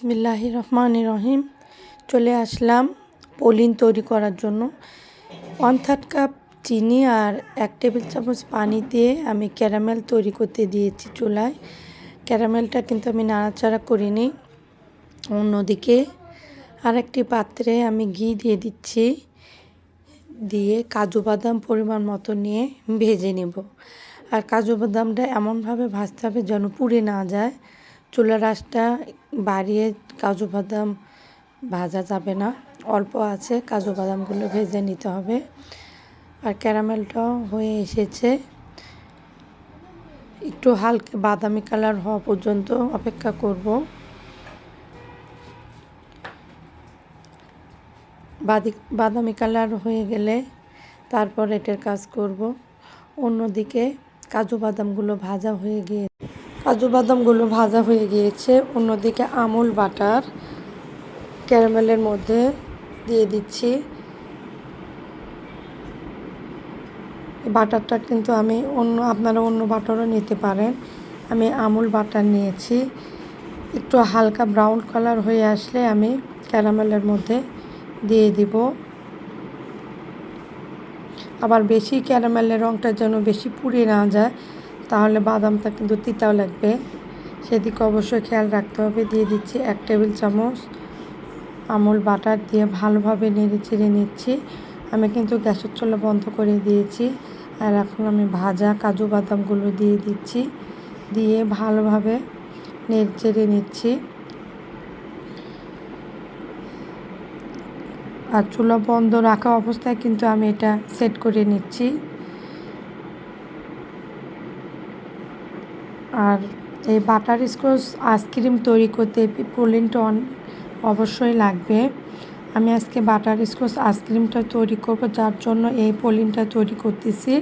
বিসমিল্লাহ রহমান রহিম চলে আসলাম পলিন তৈরি করার জন্য। ওয়ান থার্ড কাপ চিনি আর এক টেবিল চামচ পানি দিয়ে আমি ক্যারামেল তৈরি করতে দিয়েছি চুলায়। ক্যারামেলটা কিন্তু আমি নাড়াচাড়া করিনি। অন্যদিকে আরেকটি পাত্রে আমি ঘি দিয়ে দিচ্ছি। দিয়ে কাজু বাদাম পরিমাণ মতো নিয়ে ভেজে নেব। আর কাজু বাদামটা এমনভাবে ভাজতে হবে যেন পুড়ে না যায়। চুলার আঁচটা বাড়িয়ে কাজু বাদাম ভাজা যাবে না। অল্প আছে, কাজু বাদামগুলো ভেজে নিতে হবে। আর ক্যারামেলটাও হয়ে এসেছে। একটু হালকা বাদামি কালার হওয়া পর্যন্ত অপেক্ষা করব। বাদামি কালার হয়ে গেলে তারপর এটার কাজ করব। অন্যদিকে কাজু বাদামগুলো ভাজা হয়ে গিয়ে কাজু বাদামগুলো ভাজা হয়ে গিয়েছে। অন্যদিকে আমুল বাটার ক্যারামেলের মধ্যে দিয়ে দিচ্ছি। বাটারটা কিন্তু আমি অন্য, আপনারা অন্য বাটারও নিতে পারেন। আমি আমুল বাটার নিয়েছি। একটু হালকা ব্রাউন কালার হয়ে আসলে আমি ক্যারামেলের মধ্যে দিয়ে দিব। আবার বেশি ক্যারামেলের রঙটা যেন বেশি পুড়ে না যায় তাহলে বাদামটা কিন্তু তিতাও লাগবে। সেদিকে অবশ্যই খেয়াল রাখতে হবে। দিয়ে দিচ্ছি এক টেবিল চামচ আমুল বাটার দিয়ে ভালোভাবে নেড়ে চেড়ে নিচ্ছি। আমি কিন্তু গ্যাসের চুলা বন্ধ করে দিয়েছি। আর এখন আমি ভাজা কাজু বাদামগুলো দিয়ে দিচ্ছি। দিয়ে ভালোভাবে নেড়ে চেড়ে নিচ্ছি। আর চুলা বন্ধ রাখা অবস্থায় কিন্তু আমি এটা সেট করে নিচ্ছি। আর এই বাটার স্কচ আইসক্রিম তৈরি করতে পোলিনটা অবশ্যই লাগবে। আমি আজকে বাটার স্কচ আইসক্রিমটা তৈরি করব, যার জন্য এই পোলিনটা তৈরি করতেছি।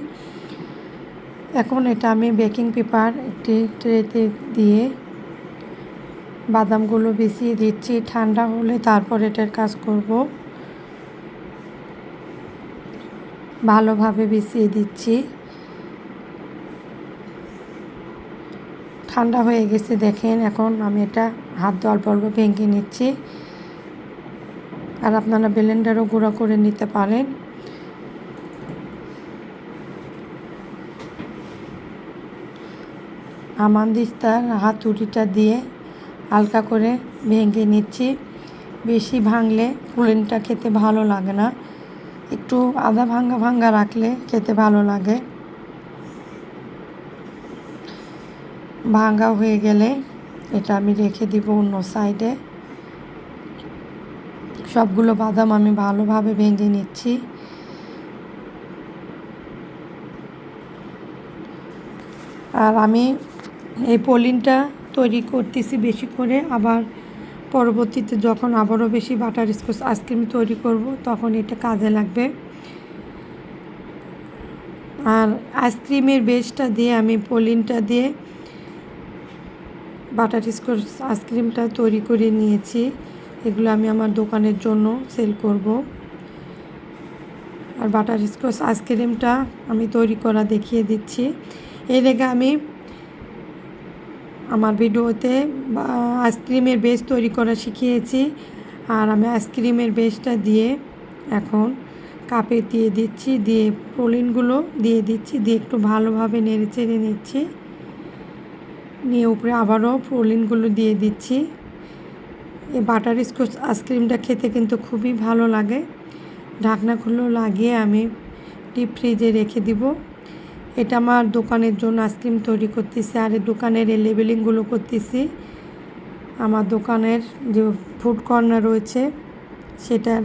এখন এটা আমি বেকিং পেপার একটি ট্রেতে দিয়ে বাদামগুলো বেশিয়ে দিচ্ছি। ঠান্ডা হলে তারপর এটার কাজ করব। ভালোভাবে বেশিয়ে দিচ্ছি। ঠান্ডা হয়ে গেছে, দেখেন। এখন আমি এটা হাত দিয়ে অল্প অল্প ভেঙে নিচ্ছি। আর আপনারা ব্লেন্ডারও গুঁড়া করে নিতে পারেন। আমান্দিস্তার হাতুড়িটা দিয়ে হালকা করে ভেঙে নিচ্ছি। বেশি ভাঙলে পুলিনটা খেতে ভালো লাগে না। একটু আধা ভাঙ্গা ভাঙ্গা রাখলে খেতে ভালো লাগে। ভাঙ্গা হয়ে গেলে এটা আমি রেখে দিব অন্য সাইডে সবগুলো বাদাম আমি ভালোভাবে ভেঙে নিচ্ছি। আর আমি এই পলিনটা তৈরি করতেছি বেশি করে, আবার পরবর্তীতে যখন আবারও বেশি বাটার স্কচ আইসক্রিম তৈরি করব, তখন এটা কাজে লাগবে। আর আইসক্রিমের বেসটা দিয়ে আমি পলিনটা দিয়ে বাটার স্কচ আইসক্রিমটা তৈরি করে নিয়েছি। এগুলো আমি আমার দোকানের জন্য সেল করব। আর বাটার স্কচ আইসক্রিমটা আমি তৈরি করা দেখিয়ে দিচ্ছি। এর আগে আমি আমার ভিডিওতে আইসক্রিমের বেস তৈরি করা শিখিয়েছি। আর আমি আইসক্রিমের বেসটা দিয়ে এখন কাপে দিয়ে দিচ্ছি, দিয়ে প্রোলিনগুলো দিয়ে দিচ্ছি, দিয়ে একটু ভালোভাবে নেড়ে চেড়ে নিচ্ছি। নিয়ে উপরে আবারও প্রোলিনগুলো দিয়ে দিচ্ছি। এই বাটার স্কচ আইসক্রিমটা খেতে কিন্তু খুবই ভালো লাগে। ঢাকনাগুলো লাগিয়ে আমি ডিপ ফ্রিজে রেখে দিব। এটা আমার দোকানের জন্য আইসক্রিম তৈরি করতেছি আর দোকানের এই লেবেলিংগুলো করতেছি। আমার দোকানের যে ফুড কর্নার রয়েছে, সেটার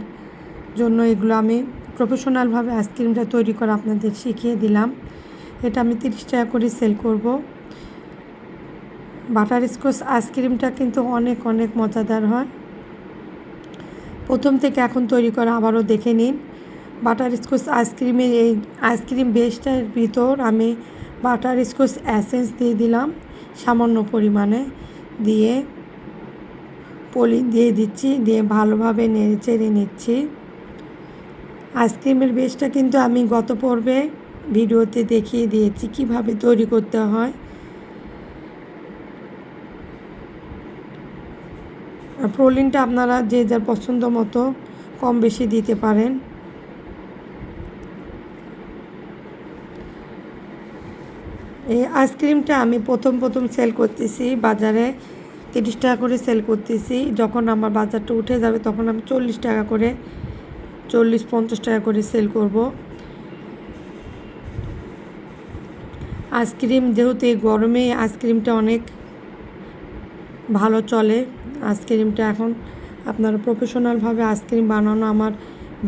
জন্য এগুলো আমি প্রফেশনালভাবে আইসক্রিমটা তৈরি করা আপনাদের শিখিয়ে দিলাম। এটা আমি তিরিশ টাকা করে সেল করব। বাটার স্কচ আইসক্রিমটা কিন্তু অনেক অনেক মজাদার হয়। প্রথম থেকে এখন তৈরি করা, আবারও দেখে নিন। বাটার স্কচ আইসক্রিমের এই আইসক্রিম বেসটার ভিতর আমি বাটার স্কচ অ্যাসেন্স দিয়ে দিলাম, সামান্য পরিমাণে দিয়ে পলি দিয়ে দিচ্ছি, দিয়ে ভালোভাবে নেড়ে চেড়ে নিচ্ছি। আইসক্রিমের বেসটা কিন্তু আমি গত পর্বে ভিডিওতে দেখিয়ে দিয়েছি কীভাবে তৈরি করতে হয় আর প্রোলিনটা আপনারা যে যার পছন্দ মতো কম বেশি দিতে পারেন। এই আইসক্রিমটা আমি প্রথম প্রথম সেল করতেছি, বাজারে তিরিশ টাকা করে সেল করতেছি। যখন আমার বাজারটা উঠে যাবে তখন আমি চল্লিশ টাকা করে, চল্লিশ পঞ্চাশ টাকা করে সেল করব। আইসক্রিম যেহেতু এই গরমে আইসক্রিমটা অনেক ভালো চলে। আইসক্রিমটা এখন আপনারা প্রফেশনালভাবে আইসক্রিম বানানো আমার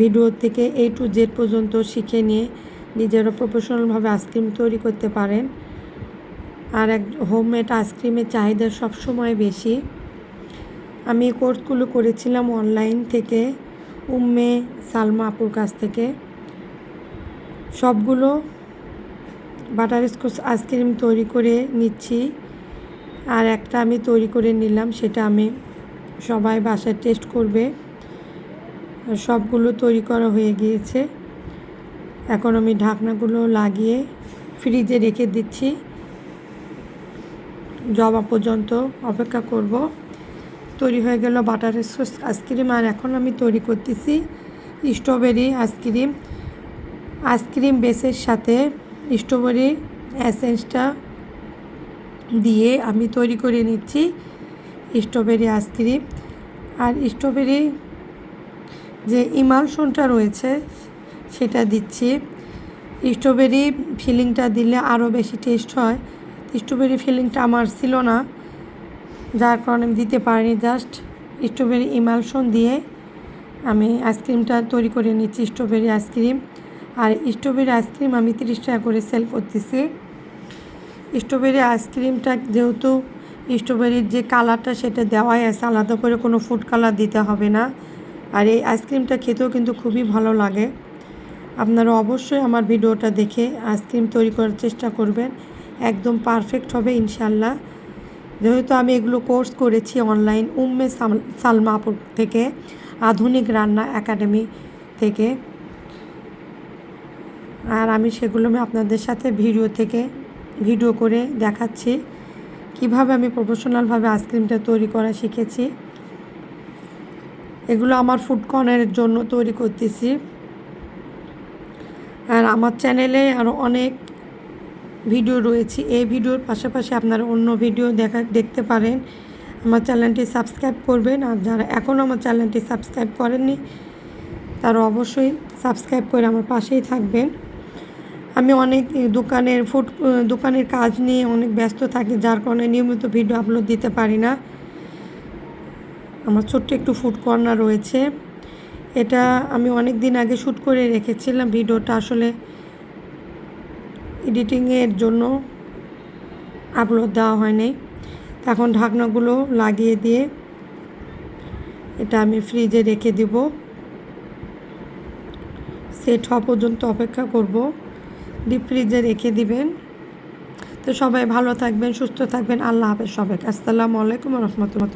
ভিডিও থেকে এ টু জেড পর্যন্ত শিখে নিয়ে নিজেরা প্রফেশনালভাবে আইসক্রিম তৈরি করতে পারেন। আর এক হোমমেড আইসক্রিমের চাহিদা সবসময় বেশি। আমি কোর্সগুলো করেছিলাম অনলাইন থেকে উম্মে সালমা আপুর কাছ থেকে। সবগুলো বাটার স্কচ আইসক্রিম তৈরি করে নিচ্ছি। আর একটা আমি তৈরি করে নিলাম, সেটা আমি সবাই বাসায় টেস্ট করবে। সবগুলো তৈরি করা হয়ে গিয়েছে। এখন আমি ঢাকনাগুলো লাগিয়ে ফ্রিজে রেখে দিচ্ছি। জবা পর্যন্ত অপেক্ষা করব। তৈরি হয়ে গেল বাটার স্কচ আইসক্রিম, আর এখন আমি তৈরি করতেছি স্ট্রবেরি আইসক্রিম। আইসক্রিম বেসের সাথে স্ট্রবেরি অ্যাসেন্সটা দিয়ে আমি তৈরি করে নিচ্ছি স্ট্রবেরি আইসক্রিম। আর স্ট্রবেরি যে ইমালশনটা রয়েছে, সেটা দিচ্ছি। স্ট্রবেরি ফিলিংটা দিলে আরও বেশি টেস্ট হয়। স্ট্রবেরি ফিলিংটা আমার ছিল না, যার কারণে আমি দিতে পারিনি। জাস্ট স্ট্রবেরি ইমালশন দিয়ে আমি আইসক্রিমটা তৈরি করে নিচ্ছি, স্ট্রবেরি আইসক্রিম। আর স্ট্রবেরি আইসক্রিম আমি তিরিশ টাকা করে সেল করতেছি। স্ট্রবেরি আইসক্রিমটা যেহেতু স্ট্রবেরির যে কালারটা সেটা দেওয়াই আছে, আলাদা করে কোনো ফুড কালার দিতে হবে না। আর এই আইসক্রিমটা খেতেও কিন্তু খুবই ভালো লাগে। আপনারা অবশ্যই আমার ভিডিওটা দেখে আইসক্রিম তৈরি করার চেষ্টা করবেন। একদম পারফেক্ট হবে ইনশাল্লাহ যেহেতু আমি এগুলো কোর্স করেছি অনলাইন উম্মে সালমাপুর থেকে, আধুনিক রান্না একাডেমি থেকে। আর আমি সেগুলো আমি আপনাদের সাথে ভিডিও থেকে ভিডিও করে দেখাচ্ছি। কীভাবে আমি প্রফেশনালভাবে আইসক্রিমটা তৈরি করা শিখেছি। এগুলো আমার ফুড কর্নারের জন্য তৈরি করতেছি। আর আমার চ্যানেলে আরও অনেক ভিডিও রয়েছে। এই ভিডিওর পাশাপাশি আপনারা অন্য ভিডিও দেখা, দেখতে পারেন। আমার চ্যানেলটি সাবস্ক্রাইব করবেন। আর যারা এখনও আমার চ্যানেলটি সাবস্ক্রাইব করেননি, তারা অবশ্যই সাবস্ক্রাইব করে আমার পাশেই থাকবেন। আমি অনেক দোকানের ফুড দোকানের কাজ নিয়ে অনেক ব্যস্ত থাকি, যার কারণে নিয়মিত ভিডিও আপলোড দিতে পারি না। আমার ছোট্ট একটু ফুড কর্নার রয়েছে। এটা আমি অনেক দিন আগে শ্যুট করে রেখেছিলাম ভিডিওটা আসলে এডিটিংয়ের জন্য আপলোড দেওয়া হয়নি। এখন ঢাকনাগুলো লাগিয়ে দিয়ে এটা আমি ফ্রিজে রেখে দেব। সেট হওয়া পর্যন্ত অপেক্ষা করব। ডিপ ফ্রিজে রেখে দিবেন। তো সবাই ভালো থাকবেন, সুস্থ থাকবেন। আল্লাহ হাফেজ সবাইকে। আসসালামু আলাইকুম রহমতুল্লাহ।